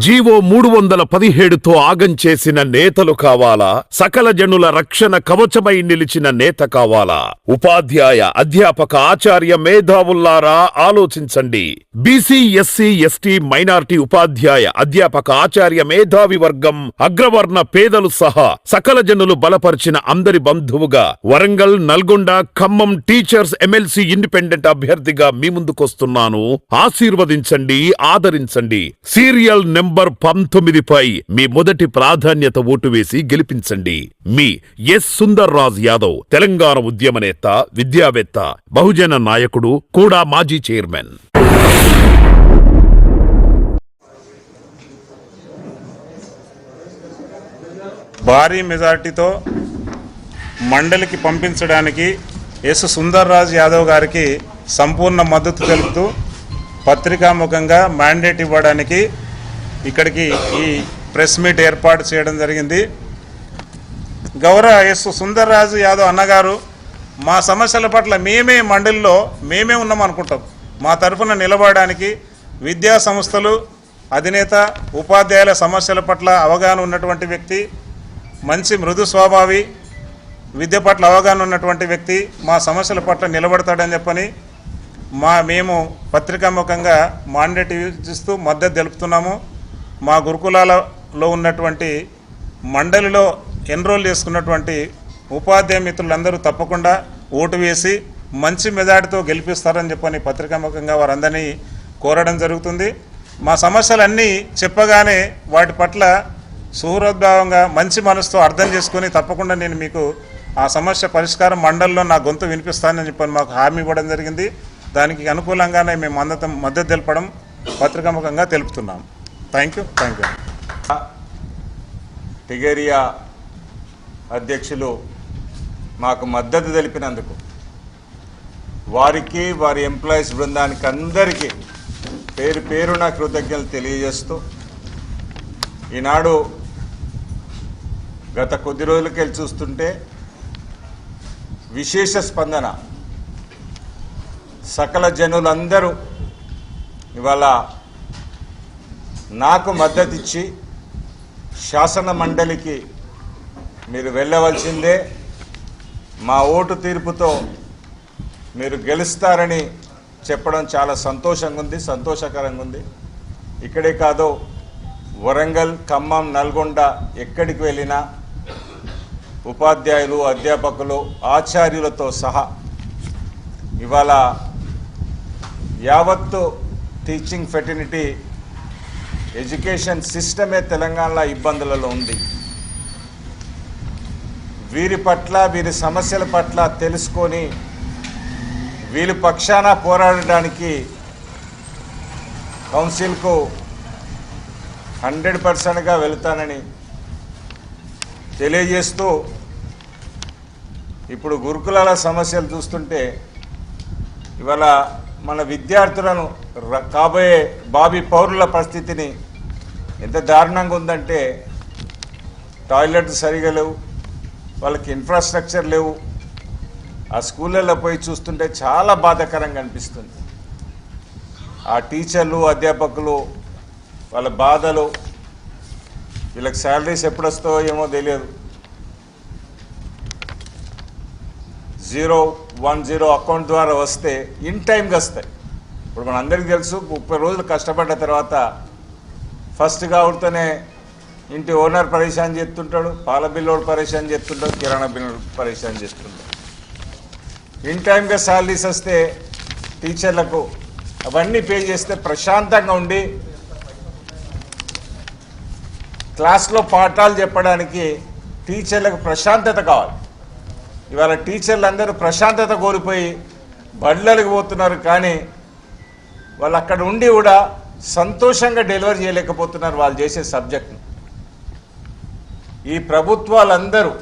GO మూడు వందల పదిహేడుతో ఆగం చేసిన నేతలు కావాలా? సకల జనుల రక్షణ కవచమై నిలిచిన నేత కావాలా? ఉపాధ్యాయ అధ్యాపక ఆచార్య మేధావుల్లారా ఆలోచించండి. బీసీ ఎస్సీ ఎస్టీ మైనార్టీ ఉపాధ్యాయ అధ్యాపక ఆచార్య మేధావి వర్గం అగ్రవర్ణ పేదలు సహా సకల జనులు బలపరిచిన అందరి బంధువుగా Warangal Nalgonda Khammam teachers MLC independent అభ్యర్థిగా మీ ముందుకొస్తున్నాను. ఆశీర్వదించండి ఆదరించండి. సీరియల్ నెంబర్ పంతొమ్మిదిపై మీ మొదటి ప్రాధాన్యత ఓటు వేసి గెలిపించండి. మీ ఎస్. సుందర్ రాజ్ యాదవ్ తెలంగాణ ఉద్యమ నేత విద్యావేత్త బహుజన నాయకుడు కూడా మాజీ చైర్మన్. భారీ మెజార్టీతో మండలికి పంపించడానికి ఎస్. సుందర్రాజ్ యాదవ్ గారికి సంపూర్ణ మద్దతు తెలుపుతూ పత్రికాముఖంగా మ్యాండేట్ ఇవ్వడానికి ఇక్కడికి ఈ ప్రెస్ మీట్ ఏర్పాటు చేయడం జరిగింది. గౌరవ ఎస్ సుందర్రాజు యాదవ్ అన్నగారు మా సమస్యల పట్ల మేమే మండలిలో మేమే ఉన్నాం అనుకుంటాం. మా తరఫున నిలబడడానికి విద్యా సంస్థలు అధినేత ఉపాధ్యాయుల సమస్యల పట్ల అవగాహన ఉన్నటువంటి వ్యక్తి మంచి మృదు స్వభావి విద్య పట్ల అవగాహన ఉన్నటువంటి వ్యక్తి మా సమస్యల పట్ల నిలబడతాడని చెప్పని మా మేము పత్రికాముఖంగా మాండేట్ ఇస్తూ మద్దతు తెలుపుతున్నాము. మా గురుకులాలలో ఉన్నటువంటి మండలిలో ఎన్రోల్ చేసుకున్నటువంటి ఉపాధ్యాయ మిత్రులందరూ తప్పకుండా ఓటు వేసి మంచి మెజార్టీతో గెలిపిస్తారని చెప్పని పత్రికాముఖంగా వారందరినీ కోరడం జరుగుతుంది. మా సమస్యలన్నీ చెప్పగానే వాటి పట్ల సుహృద్భావంగా మంచి మనసుతో అర్థం చేసుకొని తప్పకుండా నేను మీకు ఆ సమస్య పరిష్కారం మండలిలో నా గొంతు వినిపిస్తానని చెప్పని మాకు హామీ ఇవ్వడం జరిగింది. దానికి అనుకూలంగానే మేము మద్దతు మద్దతు తెలపడం పత్రికాముఖంగా తెలుపుతున్నాం. థ్యాంక్ యూ థ్యాంక్ యూ టిగేరియా అధ్యక్షులు మాకు మద్దతు తెలిపినందుకు వారికి వారి ఎంప్లాయీస్ బృందానికి అందరికీ పేరు పేరు నా కృతజ్ఞతలు తెలియజేస్తూ ఈనాడు గత కొద్ది రోజులకెళ్ళి చూస్తుంటే విశేష స్పందన. సకల జనులందరూ ఇవాళ నాకు మద్దతిచ్చి శాసన మండలికి మీరు వెళ్ళవలసిందే. మా ఓటు తీర్పుతో మీరు గెలుస్తారని చెప్పడం చాలా సంతోషంగా ఉంది సంతోషకరంగా ఉంది. ఇక్కడే కాదు వరంగల్ ఖమ్మం నల్గొండ ఎక్కడికి వెళ్ళినా ఉపాధ్యాయులు అధ్యాపకులు ఆచార్యులతో సహా ఇవాళ యావత్తు టీచింగ్ ఫెటర్నిటీ ఎడ్యుకేషన్ సిస్టమే తెలంగాణలో ఇబ్బందులలో ఉంది. వీరి పట్ల వీరి సమస్యల పట్ల తెలుసుకొని వీరి పక్షాన పోరాడడానికి కౌన్సిల్కు హండ్రెడ్ పర్సెంట్గా వెళుతానని తెలియజేస్తూ ఇప్పుడు గురుకులాల సమస్యలు చూస్తుంటే ఇవాళ మన విద్యార్థులను ర- కాబోయే బాబీ పౌరుల పరిస్థితిని ఎంత దారుణంగా ఉందంటే టాయిలెట్ సరిగా లేవు వాళ్ళకి ఇన్ఫ్రాస్ట్రక్చర్ లేవు. ఆ స్కూళ్ళల్లో పోయి చూస్తుంటే చాలా బాధాకరంగా అనిపిస్తుంది. ఆ టీచర్లు అధ్యాపకులు వాళ్ళ బాధలు వీళ్ళకి శాలరీస్ ఎప్పుడు వస్తాయో ఏమో తెలియదు. జీరో వన్ జీరో అకౌంట్ ద్వారా వస్తే ఇన్ టైంకి వస్తాయి. ఇప్పుడు మన అందరికీ తెలుసు ముప్పై రోజులు కష్టపడ్డ తర్వాత ఫస్ట్ కావుడుతోనే ఇంటి ఓనర్ పరేషాన్ చేస్తుంటాడు పాల బిల్లోడు పరేషాన్ చేస్తుంటాడు కిరాణా బిల్లుడు పరేషాన్ చేస్తుంటాడు. ఇన్ టైంగా శాలరీస్ వస్తే టీచర్లకు అవన్నీ పే చేస్తే ప్రశాంతంగా ఉండి క్లాస్లో పాఠాలు చెప్పడానికి టీచర్లకు ప్రశాంతత కావాలి. ఇవాళ టీచర్లు అందరూ ప్రశాంతత కోల్పోయి బళ్ళలకు పోతున్నారు కానీ వాళ్ళు అక్కడ ఉండి కూడా సంతోషంగా డెలివరీ చేయలేకపోతున్నారు వాళ్ళు చేసే సబ్జెక్ట్ను. ఈ ప్రభుత్వాలందరూ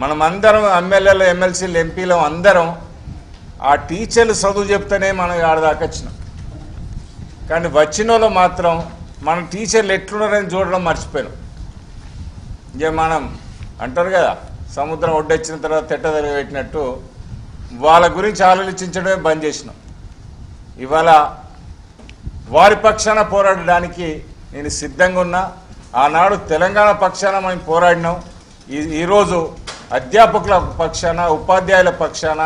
మనమందరం ఎమ్మెల్యేలు ఎమ్మెల్సీలు ఎంపీలు అందరం ఆ టీచర్లు చదువు చెప్తేనే మనం ఆడదాకా వచ్చినాం. కానీ వచ్చిన వాళ్ళు మాత్రం మన టీచర్లు ఎట్లున్నారని చూడడం మర్చిపోయాం ఇక మనం అంటారు కదా సముద్రం ఒడ్డొచ్చిన తర్వాత తెట్ట పెట్టినట్టు వాళ్ళ గురించి ఆలోచించడమే బంద్ చేసినాం. ఇవాళ వారి పక్షాన పోరాడడానికి నేను సిద్ధంగా ఉన్నా. ఆనాడు తెలంగాణ పక్షాన మేము పోరాడినాం. ఈ ఈరోజు అధ్యాపకుల పక్షాన ఉపాధ్యాయుల పక్షాన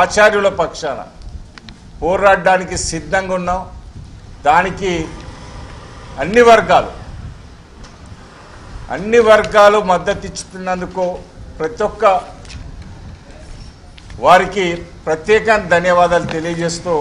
ఆచార్యుల పక్షాన పోరాడడానికి సిద్ధంగా ఉన్నాం. దానికి అన్ని వర్గాలు అన్ని వర్గాలు మద్దతు ఇస్తున్నందుకు ప్రతి ఒక్క వారికి ప్రత్యేక ధన్యవాదాలు తెలియజేస్తూ